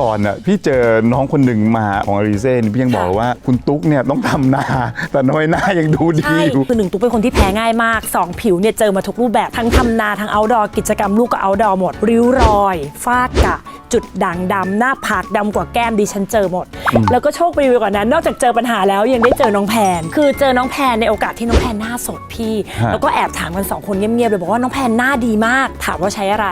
ก่อนน่ะพี่เจอน้องคนหนึ่งมาของอาริเซ่นี่พี่ยังบอกเลยว่าคุณตุ๊กเนี่ยต้องทำนาแต่น้อยหน้ายังดูดีใช่อยู่ คือหนึ่งตุ๊กเป็นคนที่แพ้ง่ายมาก 2 ผิวเนี่ยเจอมาทุกรูปแบบทั้งทำนาทั้งเอาดอกิจกรรมลูกก็เอาดอหมด ริ้วรอย ฟาดกะ จุดด่างดำหน้าผากดำกว่าแก้มดิฉันเจอหมด แล้วก็โชคดีไปกว่านั้น นอกจากเจอปัญหาแล้วยังได้เจอน้องแพน คือเจอน้องแพนในโอกาสที่น้องแพนหน้าสดพี่ฮะแล้วก็แอบถามกันสองคนเงียบๆเลยบอกว่าน้องแพนหน้าดีมาก ถามว่าใช้อะไร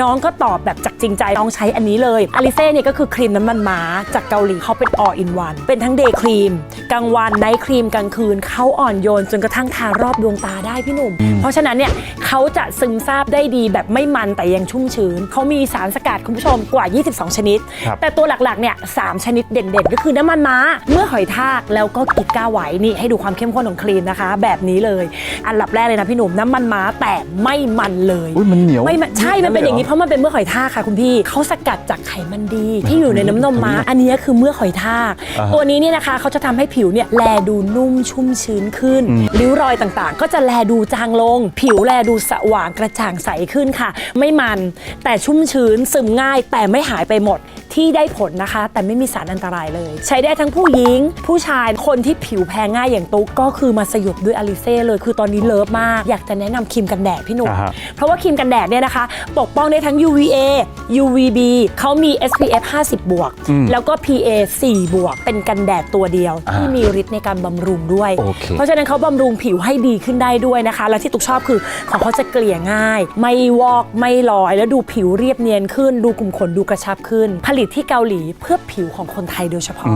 น้องก็ตอบแบบจากจริงใจน้องใช้อันนี้เลยอลิเซ่เนี่ยก็คือครีมน้ำมันม้าจากเกาหลีเขาเป็น all in one เป็นทั้งเดย์ครีมกลางวันไนท์ครีมกลางคืนเขาอ่อนโยนจนกระทั่งทารอบดวงตาได้พี่หนุ่ม เพราะฉะนั้นเนี่ยเขาจะซึมซาบได้ดีแบบไม่มันแต่ยังชุ่มชื้นเขามีสารสกัดคุณผู้ชมกว่า 22 ชนิดครับแต่ตัวหลักๆเนี่ยสามชนิดเด่นๆก็คือน้ำมันม้า เมื่อหอยทากแล้วก็กิดก้าไหวนี่ให้ดูความเข้มข้นของครีมนะคะ แบบนี้เลย อันดับแรกเลยนะพี่หนุ่มน้ำมันม้าแต่ไม่มันเลยอุ้ยมันเหนียวไม่มันใช่ มันเป็นอย่างนี้ลเพราะมันเป็นเมื่อกหอยทากค่ะคุณพี่เขาสกัดจากไขมันดี ที่อยู่ในน้ำนมม้า อันนี้คือเมื่อกหอยทากอ่าฮะตัวนี้เนี่ยนะคะเขาจะทำให้ผิวเนี่ยแลดูนุ่มชุ่มชื้นขึ้นริ้วรอยต่างๆ ก็จะแลดูจางลง ผิวแลดูสว่างกระจ่างใสขึ้นค่ะ ไม่มันแต่ชุ่มชื้นซึมง่ายแต่ไม่หายไปหมด ที่ได้ผลนะคะ แต่ไม่มีสารอันตรายเลย ใช้ได้ทั้งผู้หญิง ผู้ชายคนที่ผิวแพ้ง่ายอย่างตุ๊กก็คือมาสยบด้วยอลิเซ่เลย คือตอนนี้เลิฟมาก อยากจะแนะนำครีมกันแดดพี่หนุ่มอ่าฮะ เพราะว่าครีมกันแดดเนี่ยนะคะ ปกป้องได้ทั้ง UVA UVB เขามี SPF 50 บวกอืมแล้วก็ PA 4 บวก เป็นกันแดดตัวเดียวอ่าที่มีฤทธิ์ในการบำรุงด้วย โอเค เพราะฉะนั้นเขาบำรุงผิวให้ดีขึ้นได้ด้วยนะคะ และที่ตุกชอบคือของเขาจะเกลี่ยง่าย ไม่วอกไม่ลอย แล้วดูผิวเรียบเนียนขึ้น ดูกลุ่มขนดูกระชับขึ้น ผลิตที่เกาหลีเพื่อผิวของคนไทยโดยเฉพาะ